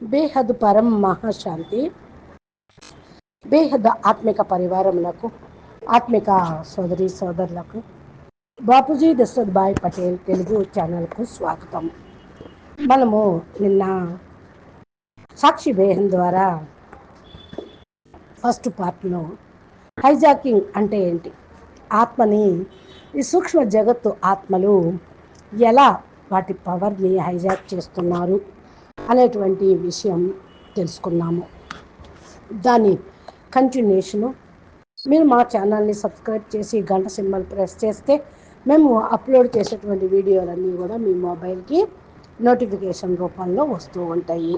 బేహద్ పరం మహాశాంతి. బేహద్ ఆత్మిక పరివారములకు ఆత్మిక సోదరి సోదరులకు బాపూజీ దశరథ్ భాయ్ పటేల్ తెలుగు ఛానల్కు స్వాగతం. మనము నిన్న సాక్షి బేహన్ ద్వారా ఫస్ట్ పార్ట్లో హైజాకింగ్ అంటే ఏంటి? ఆత్మని ఈ సూక్ష్మ జగత్తు ఆత్మలు ఎలా వాటి పవర్ని హైజాక్ చేస్తున్నారు? అనేటువంటి విషయం తెలుసుకున్నాము. దాని కంటిన్యూషను మీరు మా ఛానల్ని సబ్స్క్రైబ్ చేసి గంట సింబల్ ప్రెస్ చేస్తే మేము అప్లోడ్ చేసేటువంటి వీడియోలన్నీ కూడా మీ మొబైల్కి నోటిఫికేషన్ రూపంలో వస్తూ ఉంటాయి.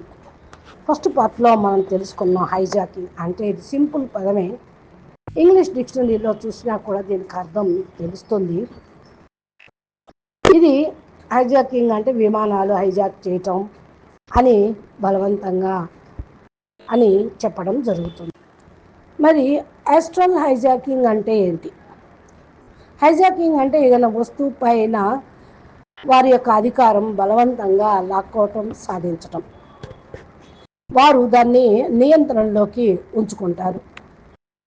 ఫస్ట్ పార్ట్లో మనం తెలుసుకున్న హైజాకింగ్ అంటే ఇది సింపుల్ పదమే. ఇంగ్లీష్ డిక్షనరీలో చూసినా కూడా దీనికి అర్థం తెలుస్తుంది. ఇది హైజాకింగ్ అంటే విమానాలు హైజాక్ చేయటం అని బలవంతంగా అని చెప్పడం జరుగుతుంది. మరి యాస్ట్రల్ హైజాకింగ్ అంటే ఏంటి? హైజాకింగ్ అంటే ఏదైనా వస్తువు పైన వారి యొక్క అధికారం బలవంతంగా లాక్కోవటం సాధించటం. వారు దాన్ని నియంత్రణలోకి ఉంచుకుంటారు.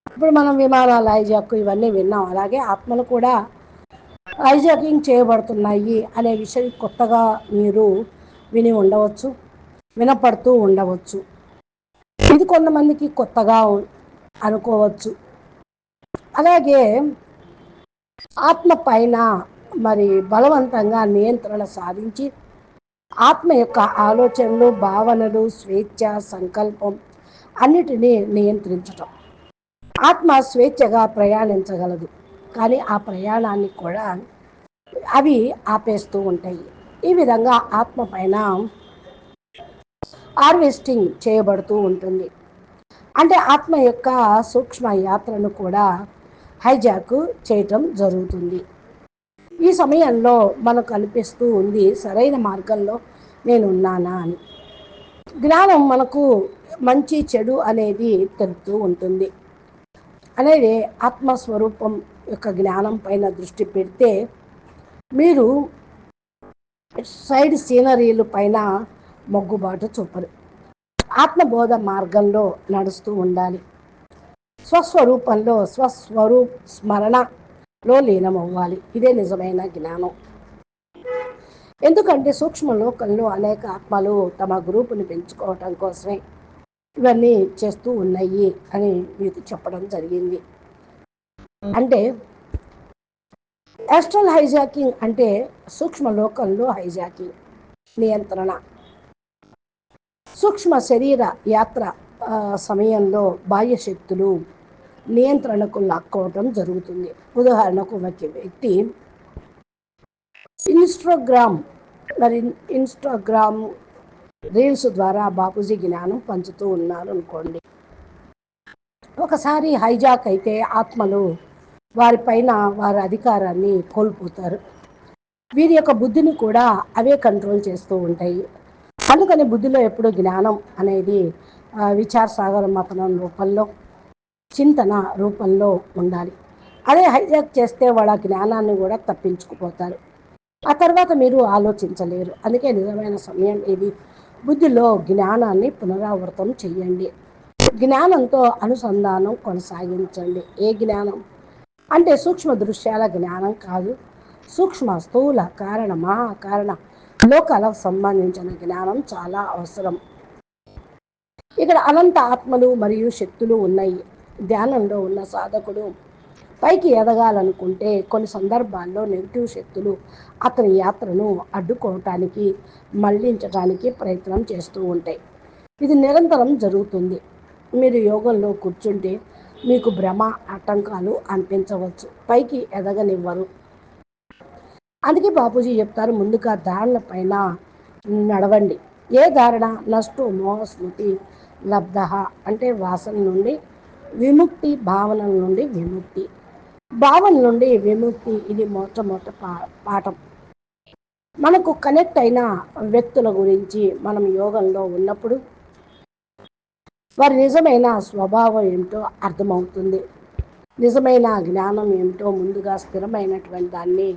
ఇప్పుడు మనం విమానాల హైజాక్ ఇవన్నీ విన్నాం. అలాగే ఆత్మలు కూడా హైజాకింగ్ చేయబడుతున్నాయి అనే విషయం కొత్తగా మీరు విని ఉండవచ్చు. వినపడుతూ ఉండవచ్చు. ఇది కొంతమందికి కొత్తగా అనుకోవచ్చు. అలాగే ఆత్మ పైన మరి బలవంతంగా నియంత్రణ సాధించి ఆత్మ యొక్క ఆలోచనలు భావనలు స్వేచ్ఛ సంకల్పం అన్నిటినీ నియంత్రించటం. ఆత్మ స్వేచ్ఛగా ప్రయాణించగలదు. కానీ ఆ ప్రయాణాన్ని కూడా అవి ఆపేస్తూ ఉంటాయి. ఈ విధంగా ఆత్మ పైన హార్వెస్టింగ్ చేయబడుతూ ఉంటుంది. అంటే ఆత్మ యొక్క సూక్ష్మ యాత్రను కూడా హైజాక్ చేయటం జరుగుతుంది. ఈ సమయంలో మనకు అనిపిస్తూ ఉంది సరైన మార్గంలో నేను ఉన్నానా అని. జ్ఞానం మనకు మంచి చెడు అనేది తెలుపుతూ ఉంటుంది. అనేది ఆత్మస్వరూపం యొక్క జ్ఞానం పైన దృష్టి పెడితే మీరు సైడ్ సీనరీలు పైన మొగ్గుబాటు చూపరు ఆత్మబోధ మార్గంలో నడుస్తూ ఉండాలి. స్వస్వరూపంలో స్వస్వరూప్ స్మరణలో లీనమవ్వాలి. ఇదే నిజమైన జ్ఞానం. ఎందుకంటే సూక్ష్మ లోకంలో అనేక ఆత్మలు తమ గ్రూపుని పెంచుకోవటం కోసమే ఇవన్నీ చేస్తూ ఉన్నాయి అని మీకు చెప్పడం జరిగింది. అంటే యాస్ట్రల్ హైజాకింగ్ అంటే సూక్ష్మ లోకంలో హైజాకింగ్ నియంత్రణ. సూక్ష్మ శరీర యాత్ర సమయంలో బాహ్య శక్తులు నియంత్రణకు లాక్కోవటం జరుగుతుంది. ఉదాహరణకు ఒక వ్యక్తి ఇన్స్టాగ్రామ్ మరి ఇన్స్టాగ్రామ్ రీల్స్ ద్వారా బాపూజీ జ్ఞానం పంచుతూ ఉన్నారు అనుకోండి ఒకసారి హైజాక్ అయితే ఆత్మలు వారిపైన వారి అధికారాన్ని కోల్పోతారు. వీరి యొక్క బుద్ధిని కూడా అవే కంట్రోల్ చేస్తూ ఉంటాయి. అందుకని బుద్ధిలో ఎప్పుడు జ్ఞానం అనేది విచార సాగర మతనం రూపంలో చింతన రూపంలో ఉండాలి. అదే హైజాక్ చేస్తే వాళ్ళ జ్ఞానాన్ని కూడా తప్పించుకుపోతారు. ఆ తర్వాత మీరు ఆలోచించలేరు. అందుకే నిజమైన సమయం ఇది బుద్ధిలో జ్ఞానాన్ని పునరావృతం చేయండి జ్ఞానంతో అనుసంధానం కొనసాగించండి. ఏ జ్ఞానం? అంటే సూక్ష్మ దృశ్యాల జ్ఞానం కాదు. సూక్ష్మ స్థూల కారణ మహాకారణ లోకాలకు సంబంధించిన జ్ఞానం చాలా అవసరం. ఇక్కడ అనంత ఆత్మలు మరియు శక్తులు ఉన్నాయి. ధ్యానంలో ఉన్న సాధకుడు పైకి ఎదగాలనుకుంటే కొన్ని సందర్భాల్లో నెగిటివ్ శక్తులు అతని యాత్రను అడ్డుకోవటానికి మళ్ళించడానికి ప్రయత్నం చేస్తూ ఉంటాయి. ఇది నిరంతరం జరుగుతుంది. మీరు యోగంలో కూర్చుంటే మీకు భ్రమ ఆటంకాలు అనిపించవచ్చు. పైకి ఎదగనివ్వరు. అందుకే బాపూజీ చెప్తారు ముందుగా దారుల పైన నడవండి. ఏ ధారణ? నష్టు మోహ స్మృతి లబ్ధ అంటే వాసన నుండి విముక్తి భావనల నుండి విముక్తి. భావన నుండి విముక్తి ఇది మొట్టమొదట పా పాఠం. మనకు కనెక్ట్ అయిన వ్యక్తుల గురించి మనం యోగంలో ఉన్నప్పుడు వారి నిజమైన స్వభావం ఏమిటో అర్థమవుతుంది. నిజమైన జ్ఞానం ఏమిటో ముందుగా స్థిరమైనటువంటి దాన్ని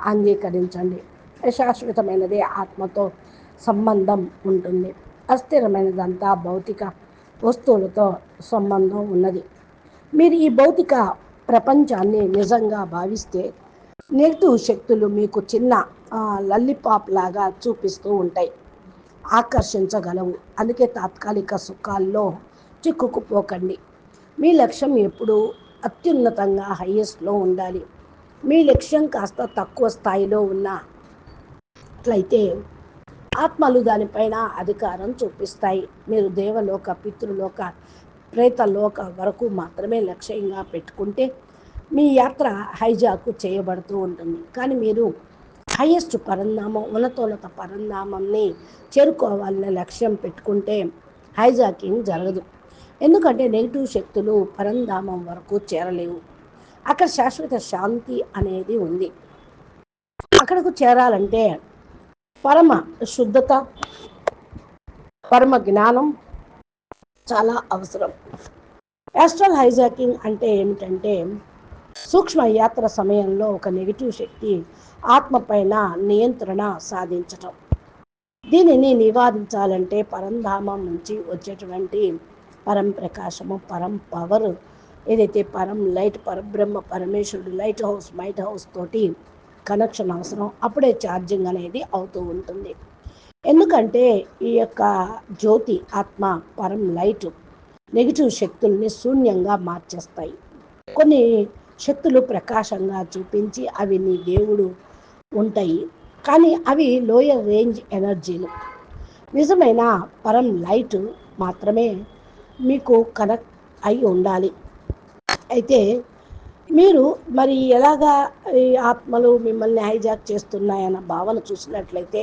అంగీకరించండి. శాశ్వతమైనది ఆత్మతో సంబంధం ఉంటుంది. అస్థిరమైనదంతా భౌతిక వస్తువులతో సంబంధం ఉన్నది. మీరు ఈ భౌతిక ప్రపంచాన్ని నిజంగా భావిస్తే నెగిటివ్ శక్తులు మీకు చిన్న లల్లిపాప్ లాగా చూపిస్తూ ఉంటాయి. ఆకర్షించగలవు. అందుకే తాత్కాలిక సుఖాల్లో చిక్కుకుపోకండి. మీ లక్ష్యం ఎప్పుడూ అత్యున్నతంగా హయ్యెస్ట్లో ఉండాలి. మీ లక్ష్యం కాస్త తక్కువ స్థాయిలో ఉన్నట్లయితే ఆత్మలు దానిపైన అధికారం చూపిస్తాయి. మీరు దేవలోక పితృలోక ప్రేతలోక వరకు మాత్రమే లక్ష్యంగా పెట్టుకుంటే మీ యాత్ర హైజాక్ చేయబడుతూ ఉంటుంది. కానీ మీరు హైయెస్ట్ పరిణామం ఉన్నతోన్నత పరంధామంని చేరుకోవాలనే లక్ష్యం పెట్టుకుంటే హైజాకింగ్ జరగదు. ఎందుకంటే నెగిటివ్ శక్తులు పరంధామం వరకు చేరలేవు. అక్కడ శాశ్వత శాంతి అనేది ఉంది. అక్కడకు చేరాలంటే పరమ శుద్ధత పరమ జ్ఞానం చాలా అవసరం. యాస్ట్రల్ హైజాకింగ్ అంటే ఏమిటంటే సూక్ష్మ యాత్ర సమయంలో ఒక నెగిటివ్ శక్తి ఆత్మ పైన నియంత్రణ సాధించటం. దీనిని నివారించాలంటే పరంధామం నుంచి వచ్చేటువంటి పరం ప్రకాశము పరం పవర్. ఏదైతే పరం లైట్ పరబ్రహ్మ పరమేశ్వరుడు లైట్ హౌస్ మైట్ హౌస్ తోటి కనెక్షన్ అవసరం అప్పుడే ఛార్జింగ్ అనేది అవుతూ ఉంటుంది. ఎందుకంటే ఈ యొక్క జ్యోతి ఆత్మ పరం లైట్ నెగిటివ్ శక్తుల్ని శూన్యంగా మార్చేస్తాయి. కొన్ని శక్తులు ప్రకాశంగా చూపించి అవి నీ దేవుడు ఉంటాయి. కానీ అవి లోయర్ రేంజ్ ఎనర్జీలు. నిజమైన పరం లైట్ మాత్రమే మీకు కనెక్ట్ అయి ఉండాలి. అయితే మీరు మరి ఎలాగా ఈ ఆత్మలు మిమ్మల్ని హైజాక్ చేస్తున్నాయన్న భావన చూసినట్లయితే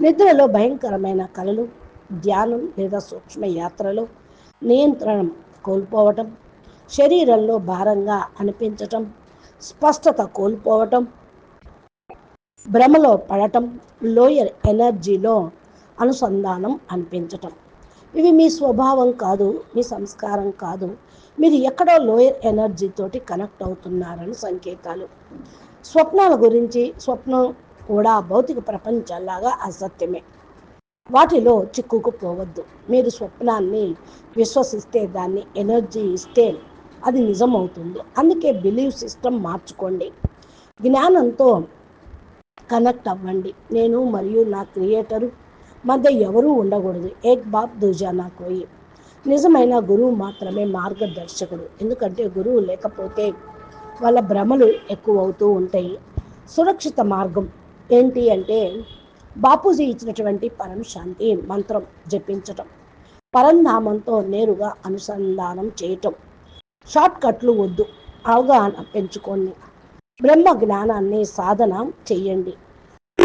నిద్రలో భయంకరమైన కళలు ధ్యానం లేదా సూక్ష్మ యాత్రలు నియంత్రణ కోల్పోవటం శరీరంలో భారంగా అనిపించటం స్పష్టత కోల్పోవటం భ్రమలో పడటం లోయర్ ఎనర్జీలో అనుసంధానం అనిపించటం. ఇవి మీ స్వభావం కాదు మీ సంస్కారం కాదు. మీరు ఎక్కడో లోయర్ ఎనర్జీతోటి కనెక్ట్ అవుతున్నారని సంకేతాలు. స్వప్నాల గురించి స్వప్నం కూడా భౌతిక ప్రపంచంలాగా అసత్యమే. వాటిలో చిక్కుకుపోవద్దు. మీరు స్వప్నాన్ని విశ్వసిస్తే దాన్ని ఎనర్జీ ఇస్తే అది నిజమవుతుంది. అందుకే బిలీవ్ సిస్టమ్ మార్చుకోండి. జ్ఞానంతో కనెక్ట్ అవ్వండి. నేను మరియు నా క్రియేటరు మధ్య ఎవరూ ఉండకూడదు. ఏక్ బాప్ దుజానా కోయి. నిజమైన గురువు మాత్రమే మార్గదర్శకుడు. ఎందుకంటే గురువు లేకపోతే వాళ్ళ భ్రమలు ఎక్కువ అవుతూ ఉంటాయి. సురక్షిత మార్గం ఏంటి అంటే బాపూజీ ఇచ్చినటువంటి పరం శాంతి మంత్రం జపించటం. పరంధామంతో నేరుగా అనుసంధానం చేయటం. షార్ట్ కట్లు వద్దు. అవగాహన పెంచుకోండి. బ్రహ్మ జ్ఞానాన్ని సాధన చేయండి.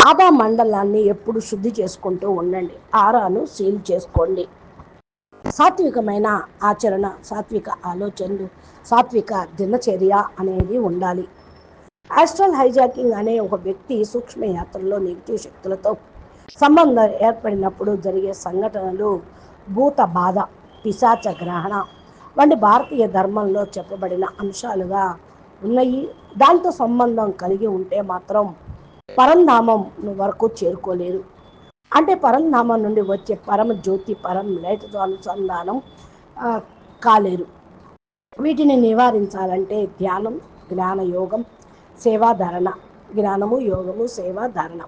ఆబా మండలాన్ని ఎప్పుడు శుద్ధి చేసుకుంటూ ఉండండి. ఆరాను సీల్ చేసుకోండి. సాత్వికమైన ఆచరణ సాత్విక ఆలోచనలు సాత్విక దినచర్య అనేది ఉండాలి. ఆస్ట్రల్ హైజాకింగ్ అనే ఒక వ్యక్తి సూక్ష్మ యాత్రలో నెగిటివ్ శక్తులతో సంబంధం ఏర్పడినప్పుడు జరిగే సంఘటనలు భూత బాధ పిశాచ గ్రహణ వంటి భారతీయ ధర్మంలో చెప్పబడిన అంశాలుగా ఉన్నాయి. దాంతో సంబంధం కలిగి ఉంటే మాత్రం పరంధామం వరకు చేరుకోలేరు అంటే పరంధామం నుండి వచ్చే పరమ జ్యోతి పరం లైట్తో అనుసంధానం కాలేరు వీటిని నివారించాలంటే ధ్యానం జ్ఞాన యోగం సేవాధారణ జ్ఞానము యోగము సేవాధారణ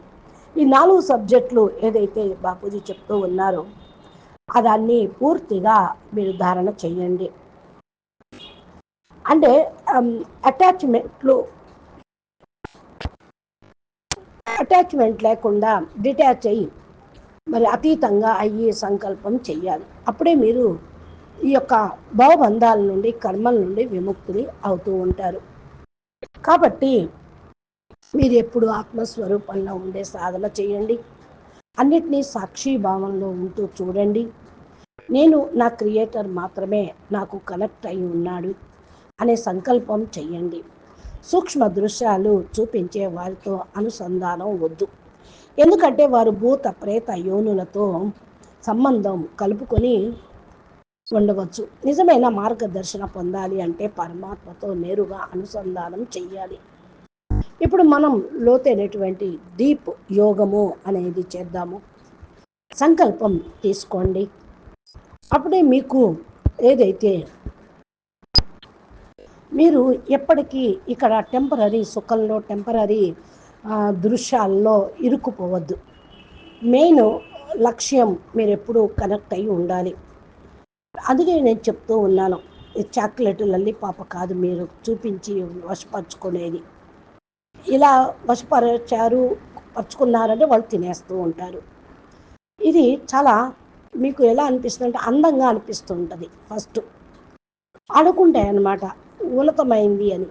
ఈ నాలుగు సబ్జెక్టులు ఏదైతే బాపూజీ చెప్తూ ఉన్నారో దాన్ని పూర్తిగా మీరు ధారణ చేయండి. అంటే అటాచ్మెంట్లు అటాచ్మెంట్ లేకుండా డిటాచ్ అయ్యి మరి అతీతంగా అయ్యి సంకల్పం చెయ్యాలి. అప్పుడే మీరు ఈ యొక్క భావబంధాల నుండి కర్మల నుండి విముక్తులు అవుతూ ఉంటారు. కాబట్టి మీరు ఎప్పుడు ఆత్మస్వరూపంలో ఉండే సాధన చేయండి. అన్నిటినీ సాక్షి భావంలో ఉంటూ చూడండి. నేను నా క్రియేటర్ మాత్రమే నాకు కనెక్ట్ అయి ఉన్నాడు అనే సంకల్పం చెయ్యండి. సూక్ష్మ దృశ్యాలు చూపించే వారితో అనుసంధానం వద్దు. ఎందుకంటే వారు భూత ప్రేత యోనులతో సంబంధం కలుపుకొని ఉండవచ్చు. నిజమైన మార్గదర్శన పొందాలి అంటే పరమాత్మతో నేరుగా అనుసంధానం చెయ్యాలి. ఇప్పుడు మనం లోతైనటువంటి డీప్ యోగము అనేది చేద్దాము. సంకల్పం తీసుకోండి. అప్పుడే మీకు ఏదైతే మీరు ఎప్పటికీ ఇక్కడ టెంపరీ సుఖంలో టెంపరీ దృశ్యాల్లో ఇరుక్కుపోవద్దు. మెయిన్ లక్ష్యం మీరు ఎప్పుడూ కనెక్ట్ అయి ఉండాలి. అందుకే నేను చెప్తూ ఉన్నాను చాక్లెట్ లల్లి పాప కాదు మీరు చూపించి వశపరుచుకునేది. ఇలా వశపరచారు పరుచుకున్నారంటే వాళ్ళు తినేస్తూ ఉంటారు. ఇది చాలా మీకు ఎలా అనిపిస్తుంది అంటే అందంగా అనిపిస్తుంటుంది ఫస్ట్. అనుకుంటాయి అనమాట ఉన్నతమైంది అని.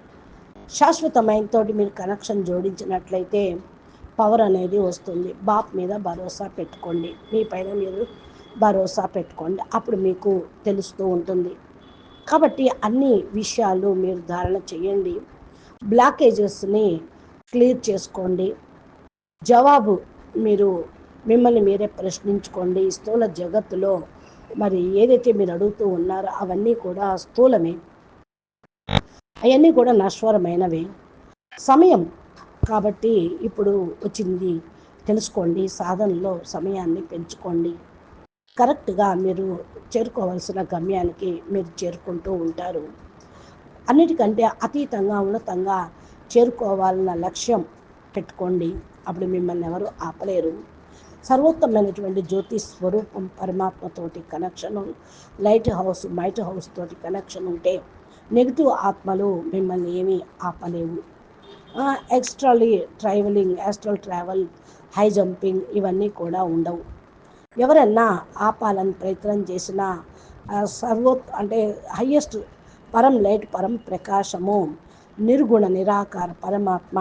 శాశ్వతమైనతోటి మీరు కనెక్షన్ జోడించినట్లయితే పవర్ అనేది వస్తుంది. బాప్ మీద భరోసా పెట్టుకోండి. మీ పైన మీరు భరోసా పెట్టుకోండి. అప్పుడు మీకు తెలుస్తూ ఉంటుంది. కాబట్టి అన్ని విషయాలు మీరు ధారణ చేయండి. బ్లాకేజెస్ని క్లియర్ చేసుకోండి. జవాబు మీరు మిమ్మల్ని మీరే ప్రశ్నించుకోండి. స్థూల జగత్తులో మరి ఏదైతే మీరు అడుగుతూ ఉన్నారో అవన్నీ కూడా స్థూలమే. అవన్నీ కూడా నశ్వరమైనవి. సమయం కాబట్టి ఇప్పుడు వచ్చింది. తెలుసుకోండి సాధనలో సమయాన్ని పెంచుకోండి. కరెక్ట్గా మీరు చేరుకోవాల్సిన గమ్యానికి మీరు చేరుకుంటూ ఉంటారు. అన్నిటికంటే అతీతంగా ఉన్నతంగా చేరుకోవాలన్న లక్ష్యం పెట్టుకోండి. అప్పుడు మిమ్మల్ని ఎవరు ఆపలేరు. సర్వోత్తమైనటువంటి జ్యోతి స్వరూపం పరమాత్మతోటి connection light house might house తోటి కనెక్షన్ ఉంటే నెగిటివ్ ఆత్మలు మిమ్మల్ని ఏమీ ఆపలేవు. ఎక్స్ట్రాలీ travelling astral travel high jumping ఇవన్నీ కూడా ఉండవు. ఎవరన్నా ఆపాలని ప్రయత్నం చేసినా సర్వో అంటే హయ్యెస్ట్ పరం లైట్ పరం ప్రకాశము నిర్గుణ నిరాకార పరమాత్మ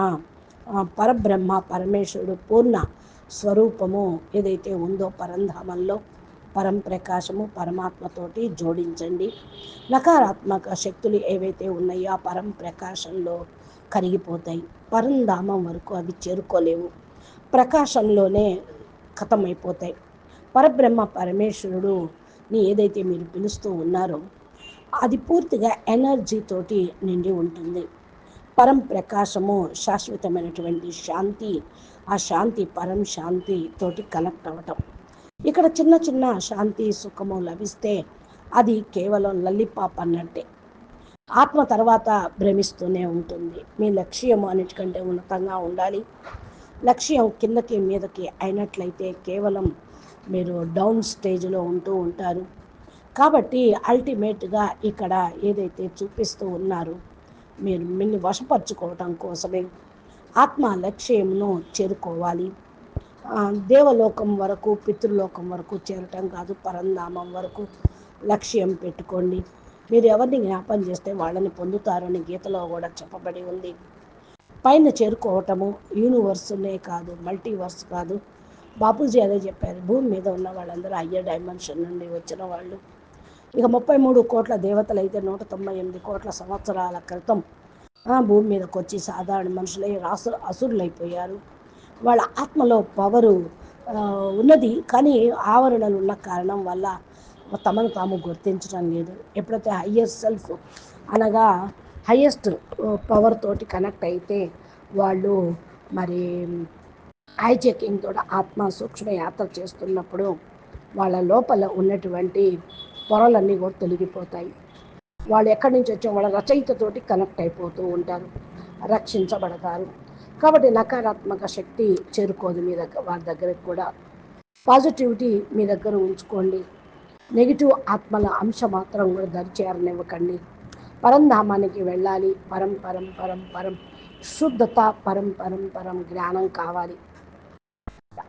పరబ్రహ్మ పరమేశ్వరుడు పూర్ణ స్వరూపము ఏదైతే ఉందో పరంధామంలో పరం ప్రకాశము పరమాత్మతోటి జోడించండి. నకారాత్మక శక్తులు ఏవైతే ఉన్నాయో ఆ పరం ప్రకాశంలో కరిగిపోతాయి. పరంధామం వరకు అవి చేరుకోలేవు. ప్రకాశంలోనే కథమైపోతాయి పరబ్రహ్మ పరమేశ్వరుడు ని ఏదైతే మీరు పిలుస్తూ ఉన్నారో అది పూర్తిగా ఎనర్జీతోటి నిండి ఉంటుంది. పరం ప్రకాశము శాశ్వతమైనటువంటి శాంతి ఆ శాంతి పరం శాంతితోటి కనెక్ట్ అవ్వటం ఇక్కడ చిన్న చిన్న శాంతి సుఖము లభిస్తే అది కేవలం లల్లిపాప్ అన్నట్టే. ఆత్మ తర్వాత భ్రమిస్తూనే ఉంటుంది. మీ లక్ష్యం అన్నిటికంటే ఉన్నతంగా ఉండాలి. లక్ష్యం కిందకి మీదకి అయినట్లయితే కేవలం మీరు డౌన్ స్టేజ్లో ఉంటూ ఉంటారు. కాబట్టి అల్టిమేట్గా ఇక్కడ ఏదైతే చూపిస్తూ ఉన్నారో మీరు మిమ్మల్ని వశపరచుకోవటం కోసమే ఆత్మ లక్ష్యంను చేరుకోవాలి. దేవలోకం వరకు పితృలోకం వరకు చేరటం కాదు పరంధామం వరకు లక్ష్యం పెట్టుకోండి. మీరు ఎవరిని జ్ఞాపం చేస్తే వాళ్ళని పొందుతారని గీతలో కూడా చెప్పబడి ఉంది. పైన చేరుకోవటము యూనివర్స్నే కాదు మల్టీవర్స్ కాదు. బాపూజీ అదే చెప్పారు భూమి మీద ఉన్న వాళ్ళందరూ అయ్యే డైమెన్షన్ నుండి వచ్చిన వాళ్ళు. ఇక ముప్పై మూడు కోట్ల దేవతలు అయితే నూట తొంభై ఎనిమిది కోట్ల సంవత్సరాల క్రితం భూమి మీదకి వచ్చి సాధారణ మనుషులై రాసు అసురులైపోయారు. వాళ్ళ ఆత్మలో పవరు ఉన్నది కానీ ఆవరణలు ఉన్న కారణం వల్ల తమను తాము గుర్తించడం లేదు. ఎప్పుడైతే హయ్యెస్ట్ సెల్ఫ్ అనగా హయ్యెస్ట్ పవర్ తోటి కనెక్ట్ అయితే వాళ్ళు మరి ఐ చెకింగ్ తోటి ఆత్మ సూక్ష్మ యాత్ర చేస్తున్నప్పుడు వాళ్ళ లోపల ఉన్నటువంటి పొరలన్నీ కూడా తొలగిపోతాయి. వాళ్ళు ఎక్కడి నుంచి వచ్చాం వాళ్ళ రచయితతోటి కనెక్ట్ అయిపోతూ ఉంటారు. రక్షించబడతారు. కాబట్టి నకారాత్మక శక్తి చేరుకోదు మీ దగ్గర వారి దగ్గరకు కూడా. పాజిటివిటీ మీ దగ్గర ఉంచుకోండి. నెగిటివ్ ఆత్మల అంశ మాత్రం కూడా దరిచేరనివ్వకండి. పరంధామానికి వెళ్ళాలి. పరం పరం పరం పరం. శుద్ధత పరం పరం పరం జ్ఞానం కావాలి.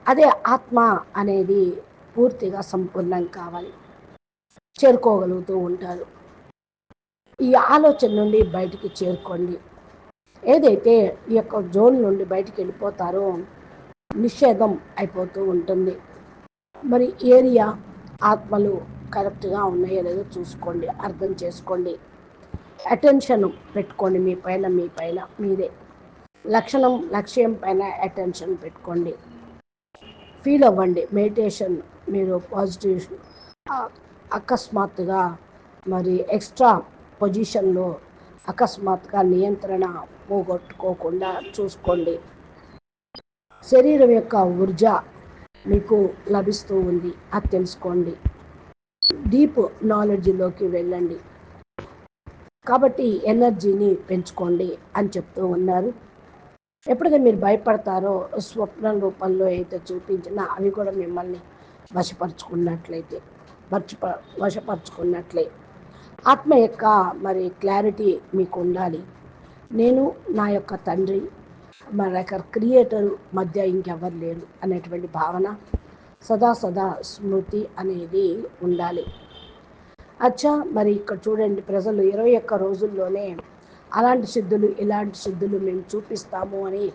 అదే ఆత్మ అనేది పూర్తిగా సంపూర్ణం కావాలి. చేరుకోగలుగుతూ ఉంటారు. ఈ ఆలోచన నుండి బయటికి చేరుకోండి. ఏదైతే ఈ యొక్క జోన్ నుండి బయటికి వెళ్ళిపోతారో నిషేధం అయిపోతూ ఉంటుంది. మరి ఏరియా ఆత్మలు కరెక్ట్గా ఉన్నాయో లేదో చూసుకోండి అర్థం చేసుకోండి. అటెన్షన్ పెట్టుకోండి మీ పైన మీ పైన మీదే. లక్షణం లక్ష్యం పైన అటెన్షన్ పెట్టుకోండి. ఫీల్ అవ్వండి మెడిటేషన్ మీరు పాజిటివ్ అకస్మాత్తుగా మరి ఎక్స్ట్రా పొజిషన్లో అకస్మాత్తుగా నియంత్రణ పోగొట్టుకోకుండా చూసుకోండి. శరీరం యొక్క ఊర్జ మీకు లభిస్తూ ఉంది. అది తెలుసుకోండి. డీప్ నాలెడ్జ్లోకి వెళ్ళండి. కాబట్టి ఎనర్జీని పెంచుకోండి అని చెప్తూ ఉన్నారు. ఎప్పుడైతే మీరు భయపడతారో స్వప్న రూపంలో అయితే చూపించినా అవి కూడా మిమ్మల్ని వశపరుచుకున్నట్లయితే వశప వశపరుచుకున్నట్లే. ఆత్మ యొక్క మరి క్లారిటీ మీకు ఉండాలి. నేను నా యొక్క తండ్రి మన యొక్క క్రియేటర్ మధ్య ఇంకెవ్వరు లేరు అనేటువంటి భావన సదా సదా స్మృతి అనేది ఉండాలి. అచ్చా మరి ఇక్కడ చూడండి ప్రజలు ఇరవై ఒక్క రోజుల్లోనే అలాంటి సిద్ధులు ఇలాంటి సిద్ధులు మేము చూపిస్తాము అని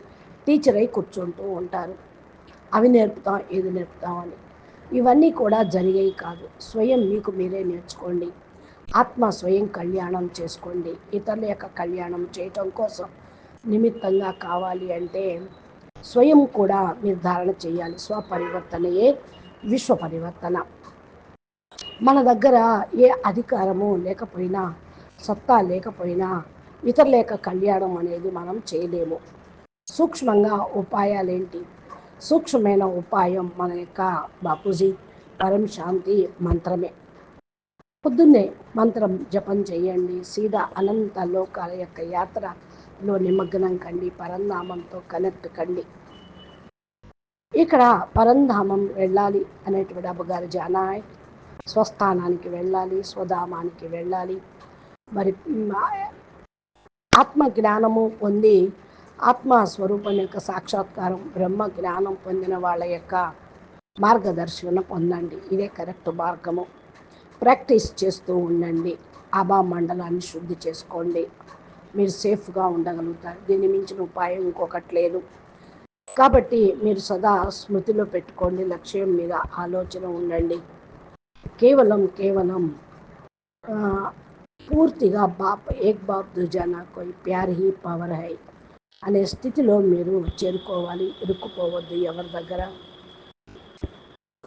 టీచర్ అయి కూర్చుంటూ ఉంటారు. అవి నేర్పుతాం ఏది నేర్పుతాం అని. ఇవన్నీ కూడా జరిగేవి కాదు. స్వయం మీకు మీరే నేర్చుకోండి. ఆత్మ స్వయం కళ్యాణం చేసుకోండి. ఇతరుల యొక్క కళ్యాణం చేయటం కోసం నిమిత్తంగా కావాలి అంటే స్వయం కూడా నిర్ధారణ చేయాలి. స్వపరివర్తనయే విశ్వ పరివర్తన. మన దగ్గర ఏ అధికారము లేకపోయినా సత్తా లేకపోయినా ఇతరుల యొక్క కళ్యాణం అనేది మనం చేయలేము. సూక్ష్మంగా ఉపాయాలేంటి? సూక్ష్మమైన ఉపాయం మన యొక్క బాపూజీ పరం శాంతి మంత్రమే. పొద్దున్నే మంత్రం జపం చేయండి. సీదా అనంత లోకాల యొక్క యాత్రలో నిమగ్నం కండి. పరంధామంతో కనెక్ట్ కండి. ఇక్కడ పరంధామం వెళ్ళాలి అనేటువంటి అబ్బగారు జానాయ్. స్వస్థానానికి వెళ్ళాలి స్వధామానికి వెళ్ళాలి. మరి ఆత్మ జ్ఞానము పొంది ఆత్మ స్వరూపం యొక్క సాక్షాత్కారం బ్రహ్మ జ్ఞానం పొందిన వాళ్ళ యొక్క మార్గదర్శనం పొందండి. ఇదే కరెక్ట్ మార్గము. ప్రాక్టీస్ చేస్తూ ఉండండి. ఆబా మండలాన్ని శుద్ధి చేసుకోండి. మీరు సేఫ్గా ఉండగలుగుతారు. దీన్ని మించిన ఉపాయం ఇంకొకటి లేదు. కాబట్టి మీరు సదా స్మృతిలో పెట్టుకోండి. లక్ష్యం మీద ఆలోచన ఉండండి. కేవలం కేవలం పూర్తిగా బాప్ ఏక్ బాప్ దుజానా కోయి ప్యార్ హీ పవర్ హై అనే స్థితిలో మీరు చేరుకోవాలి. ఇరుక్కుపోవద్దు ఎవరి దగ్గర.